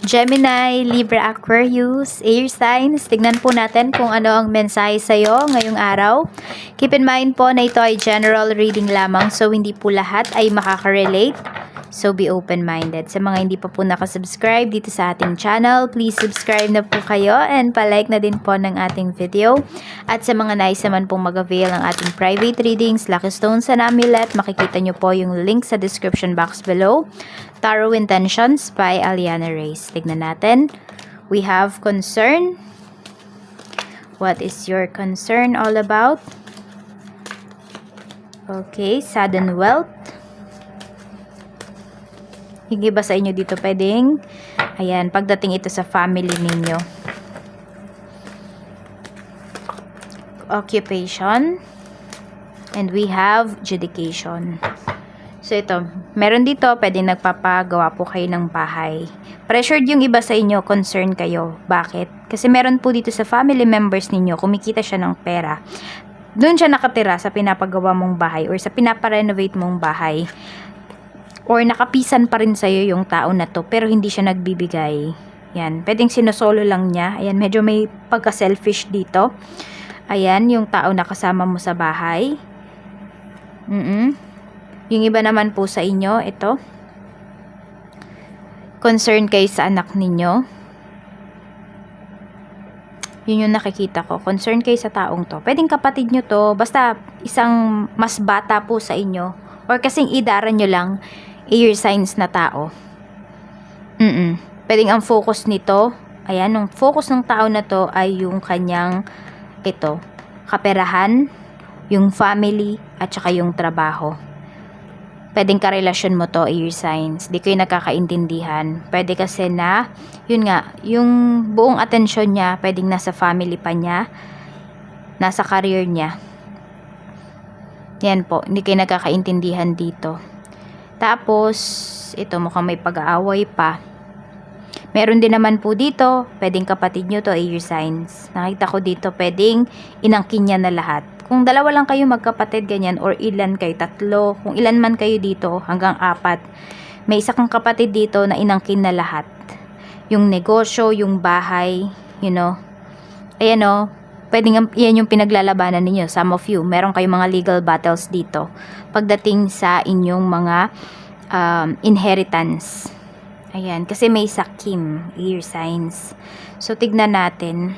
Gemini, Libra, Aquarius, air signs. Tignan po natin kung ano ang mensahe sa'yo ngayong araw. Keep in mind po na ito ay general reading lamang so hindi po lahat ay makaka-relate. So be open-minded. Sa mga hindi pa po nakasubscribe dito sa ating channel, please subscribe na po kayo and palike na din po ng ating video. At sa mga nais naman pong mag-avail ng ating private readings, Lucky Stones and Amulet, makikita nyo po yung link sa description box below. Tarot Intentions by Aliana Reyes. Tignan natin. We have concern. What is your concern all about? Okay, sudden wealth. Hindi ba sa inyo dito pwedeng? Ayan, pagdating ito sa family ninyo. Occupation. And we have judication. So ito, meron dito, pwedeng nagpapagawa po kayo ng bahay. Pressured yung iba sa inyo, concern kayo. Bakit? Kasi meron po dito sa family members ninyo, kumikita siya ng pera. Doon siya nakatira sa pinapagawa mong bahay or sa pinaparenovate mong bahay or nakapisan pa rin sa'yo yung tao na to pero hindi siya nagbibigay. Yan, pwedeng sinosolo lang niya. Ayan, medyo may pagka-selfish dito. Ayan, yung tao na kasama mo sa bahay. Mm Yung iba naman po sa inyo, ito. Concern kayo sa anak ninyo. Yun yung nakikita ko. Concern kayo sa taong to. Pwedeng kapatid nyo to. Basta isang mas bata po sa inyo. Or kasing idara nyo lang air signs na tao. Mm Pwedeng ang focus nito, ayan, ang focus ng tao na to ay yung kanyang, ito, kaperahan, yung family, at saka yung trabaho. Pwedeng karelasyon mo to, air signs. Di kayo nagkakaintindihan. Pwede kasi na, yun nga, yung buong atensyon niya, pwedeng nasa family pa niya, nasa career niya. Yan po, hindi kayo nagkakaintindihan dito. Tapos, ito mukhang may pag-aaway pa. Meron din naman po dito, pwedeng kapatid nyo to, air signs. Nakita ko dito, pwedeng inangkin niya na lahat. Kung dalawa lang kayo magkapatid ganyan, or ilan kayo, tatlo, kung ilan man kayo dito, hanggang apat, may isa kang kapatid dito na inangkin na lahat. Yung negosyo, yung bahay, you know. Ayan o, pwedeng yan yung pinaglalabanan ninyo. Some of you, meron kayong mga legal battles dito. Pagdating sa inyong mga um, inheritance. Ayan, kasi may sakim, ear signs. So, tignan natin.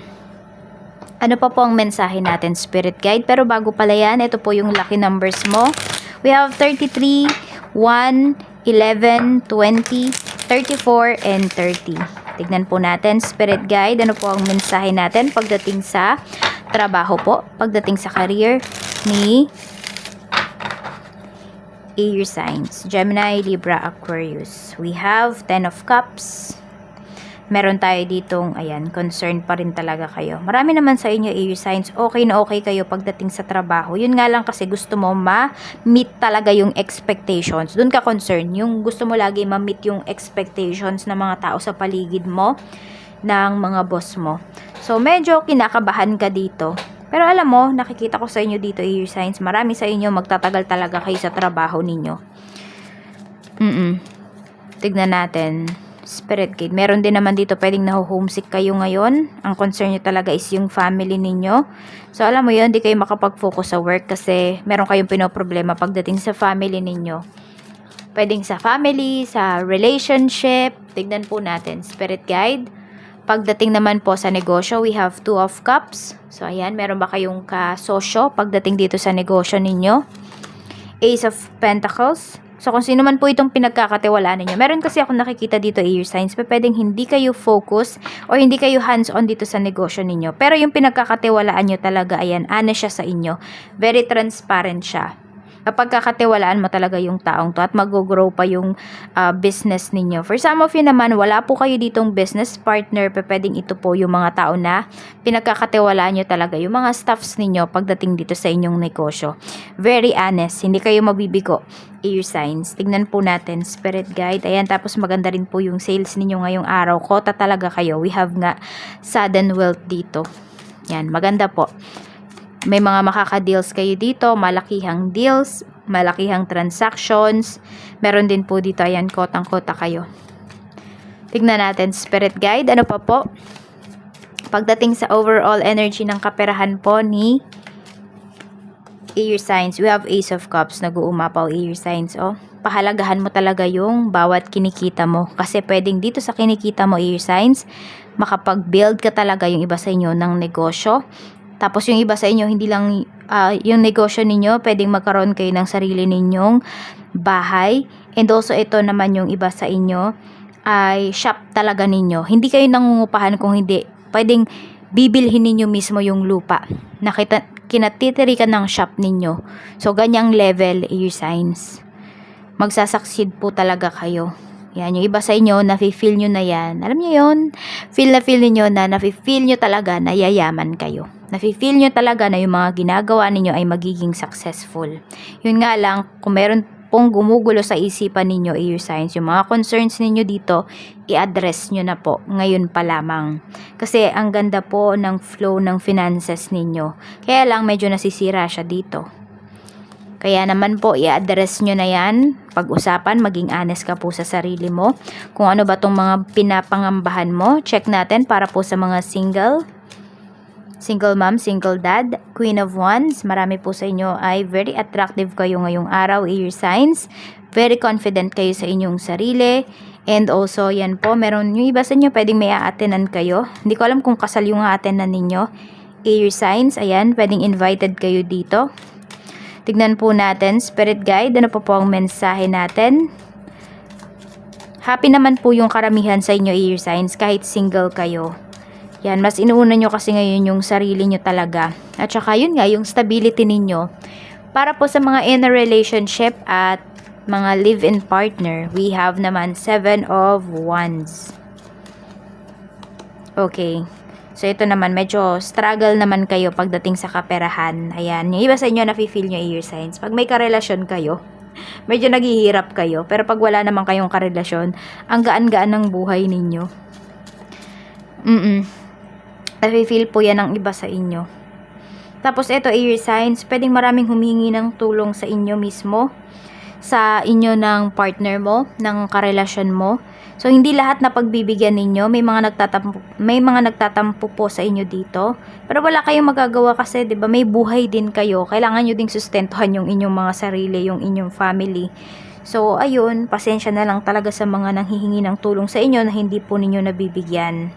Ano pa po ang mensahe natin, Spirit Guide? Pero bago pala yan, ito po yung lucky numbers mo. We have 33, 1, 11, 20, 34, and 30. Tignan po natin, Spirit Guide, ano po ang mensahe natin pagdating sa trabaho po, pagdating sa career ni air signs. Gemini, Libra, Aquarius. We have 10 of Cups. Meron tayo ditong, ayan, concerned pa rin talaga kayo. Marami naman sa inyo air signs, okay na okay kayo pagdating sa trabaho. Yun nga lang kasi gusto mo ma-meet talaga yung expectations. Doon ka concern, yung gusto mo lagi ma-meet yung expectations ng mga tao sa paligid mo, ng mga boss mo. So, medyo kinakabahan ka dito. Pero alam mo, nakikita ko sa inyo dito, air signs, marami sa inyo magtatagal talaga kayo sa trabaho ninyo. Mm-mm. Tignan natin. Spirit Guide. Meron din naman dito pwedeng naho-homesick kayo ngayon. Ang concern nyo talaga is yung family ninyo. So, alam mo yun, di kayo makapag-focus sa work kasi meron kayong pinoproblema pagdating sa family ninyo. Pwedeng sa family, sa relationship. Tignan po natin. Spirit Guide. Pagdating naman po sa negosyo, we have two of cups. So, ayan, meron ba kayong kasosyo pagdating dito sa negosyo ninyo? Ace of Pentacles. So, kung sino man po itong pinagkakatiwalaan ninyo. Meron kasi ako nakikita dito air signs, pa pwedeng hindi kayo focus or hindi kayo hands-on dito sa negosyo ninyo. Pero yung pinagkakatiwalaan nyo talaga, ayan, honest siya sa inyo. Very transparent siya kapag kakatiwalaan mo talaga yung taong to at mag-grow pa yung uh, business ninyo. For some of you naman, wala po kayo ditong business partner, pa pwedeng ito po yung mga tao na pinagkakatiwalaan nyo talaga, yung mga staffs ninyo pagdating dito sa inyong negosyo. Very honest, hindi kayo mabibigo. Air signs. Tignan po natin, spirit guide. Ayan, tapos maganda rin po yung sales ninyo ngayong araw. Kota talaga kayo. We have nga sudden wealth dito. Yan, maganda po. May mga makaka-deals kayo dito, malakihang deals, malakihang transactions. Meron din po dito, ayan, kotang-kota kayo. Tignan natin, spirit guide. Ano pa po? Pagdating sa overall energy ng kaperahan po ni air signs, we have ace of cups, nag-uumapaw air signs, oh. Pahalagahan mo talaga yung bawat kinikita mo. Kasi pwedeng dito sa kinikita mo air signs, makapag-build ka talaga yung iba sa inyo ng negosyo. Tapos yung iba sa inyo, hindi lang ah, yung negosyo ninyo, pwedeng magkaroon kayo ng sarili ninyong bahay. And also ito naman yung iba sa inyo, ay shop talaga ninyo. Hindi kayo nangungupahan kung hindi. Pwedeng bibilhin ninyo mismo yung lupa. Nakita, kinatitirikan ng shop ninyo. So, ganyang level, air signs. Magsasucceed po talaga kayo. Yan, yung iba sa inyo, nafe-feel nyo na yan. Alam nyo yun? Feel na feel niyo na nafe-feel nyo talaga na yayaman kayo. Nafe-feel nyo talaga na yung mga ginagawa ninyo ay magiging successful. Yun nga lang, kung meron pong gumugulo sa isipan ninyo, air signs, yung mga concerns ninyo dito, i-address nyo na po ngayon pa lamang. Kasi ang ganda po ng flow ng finances ninyo. Kaya lang medyo nasisira siya dito. Kaya naman po, i-address nyo na yan. Pag-usapan, maging honest ka po sa sarili mo. Kung ano ba tong mga pinapangambahan mo, check natin para po sa mga single. Single mom, single dad, queen of wands, marami po sa inyo ay very attractive kayo ngayong araw, air signs. Very confident kayo sa inyong sarili. And also, yan po, meron yung iba sa inyo, pwedeng may aatenan kayo. Hindi ko alam kung kasal yung aatenan ninyo. Air signs, ayan, pwedeng invited kayo dito. Tignan po natin, spirit guide, ano po po ang mensahe natin? Happy naman po yung karamihan sa inyo, air signs, kahit single kayo. Yan, mas inuuna nyo kasi ngayon yung sarili nyo talaga. At saka yun nga, yung stability ninyo. Para po sa mga in a relationship at mga live-in partner, we have naman seven of wands. Okay. So, ito naman, medyo struggle naman kayo pagdating sa kaperahan. Ayan, yung iba sa inyo nafe-feel nyo air signs. Pag may karelasyon kayo, medyo naghihirap kayo. Pero pag wala naman kayong karelasyon, ang gaan-gaan ng buhay ninyo. Mm-mm. Nafe-feel po yan ng iba sa inyo. Tapos ito, air signs, pwedeng maraming humingi ng tulong sa inyo mismo, sa inyo ng partner mo, ng karelasyon mo. So, hindi lahat na pagbibigyan ninyo, may mga nagtatampo, may mga nagtatampo po sa inyo dito. Pero wala kayong magagawa kasi, 'di ba? May buhay din kayo. Kailangan niyo ding sustentuhan yung inyong mga sarili, yung inyong family. So, ayun, pasensya na lang talaga sa mga nanghihingi ng tulong sa inyo na hindi po ninyo nabibigyan.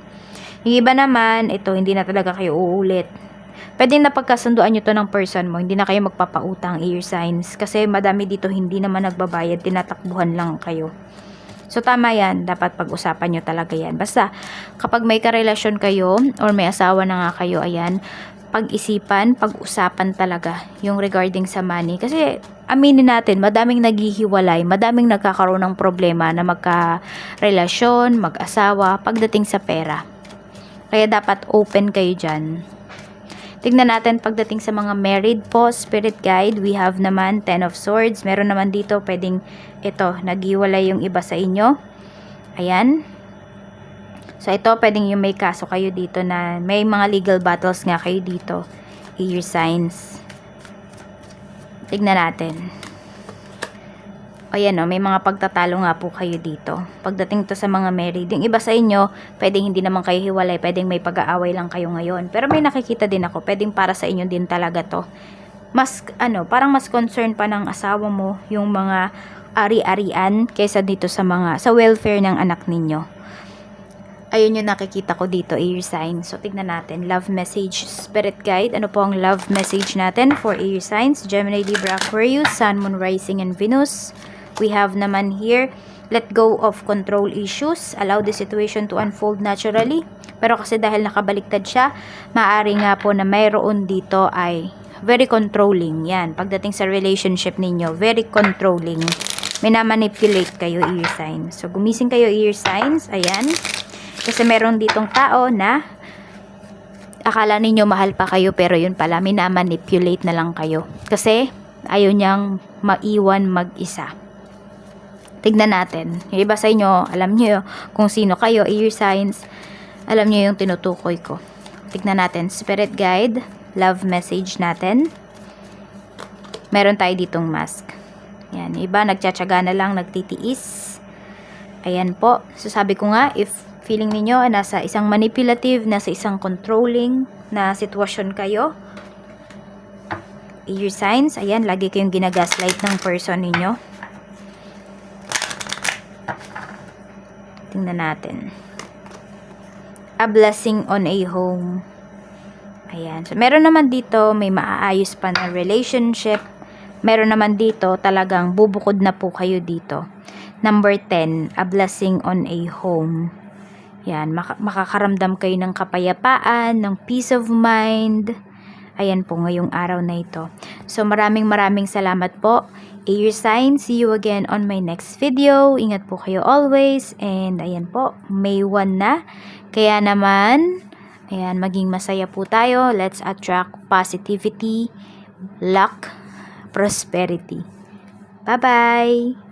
Yung iba naman, ito, hindi na talaga kayo uulit. Pwede na pagkasunduan nyo to ng person mo, hindi na kayo magpapautang ear signs. Kasi madami dito hindi naman nagbabayad, tinatakbuhan lang kayo. So, tama yan. Dapat pag-usapan nyo talaga yan. Basta, kapag may karelasyon kayo, or may asawa na nga kayo, ayan, pag-isipan, pag-usapan talaga yung regarding sa money. Kasi, aminin natin, madaming naghihiwalay, madaming nagkakaroon ng problema na magka-relasyon, mag-asawa, pagdating sa pera. Kaya dapat open kayo dyan. Tignan natin pagdating sa mga married po, spirit guide, we have naman 10 of swords. Meron naman dito pwedeng ito, nagiwalay yung iba sa inyo. Ayan. So ito pwedeng yung may kaso kayo dito na may mga legal battles nga kayo dito. Ear signs. Tignan natin. O yan o, may mga pagtatalo nga po kayo dito. Pagdating to sa mga married, yung iba sa inyo, pwedeng hindi naman kayo hiwalay, pwedeng may pag-aaway lang kayo ngayon. Pero may nakikita din ako, pwedeng para sa inyo din talaga to. Mas, ano, parang mas concern pa ng asawa mo yung mga ari-arian kaysa dito sa mga, sa welfare ng anak ninyo. Ayun yung nakikita ko dito, air sign. So, tignan natin. Love message, spirit guide. Ano po ang love message natin for air signs? Gemini, Libra, Aquarius, Sun, Moon, Rising, and Venus. We have naman here, let go of control issues, allow the situation to unfold naturally. Pero kasi dahil nakabaliktad siya, maaari nga po na mayroon dito ay very controlling. Yan, pagdating sa relationship ninyo, very controlling. May na-manipulate kayo, ear signs. So, gumising kayo, ear signs. Ayan. Kasi meron ditong tao na akala ninyo mahal pa kayo pero yun pala, may na-manipulate na lang kayo. Kasi ayaw niyang maiwan mag-isa. Tignan natin. Yung iba sa inyo, alam niyo kung sino kayo, ear signs, alam niyo yung tinutukoy ko. Tignan natin. Spirit guide, love message natin. Meron tayo ditong mask. Yan. Iba, nagtsatsaga na lang, nagtitiis. Ayan po. So sabi ko nga, if feeling ninyo nasa isang manipulative, nasa isang controlling na sitwasyon kayo, your signs, ayan, lagi kayong ginagaslight ng person ninyo. Tingnan natin. A blessing on a home. Ayan. So, meron naman dito, may maaayos pa na relationship. Meron naman dito, talagang bubukod na po kayo dito. Number 10, a blessing on a home. Yan, maka- makakaramdam kayo ng kapayapaan, ng peace of mind. Ayan po ngayong araw na ito. So maraming maraming salamat po. Air sign, see you again on my next video. Ingat po kayo always. And ayan po, May 1 na. Kaya naman, ayan, maging masaya po tayo. Let's attract positivity, luck, prosperity. Bye-bye!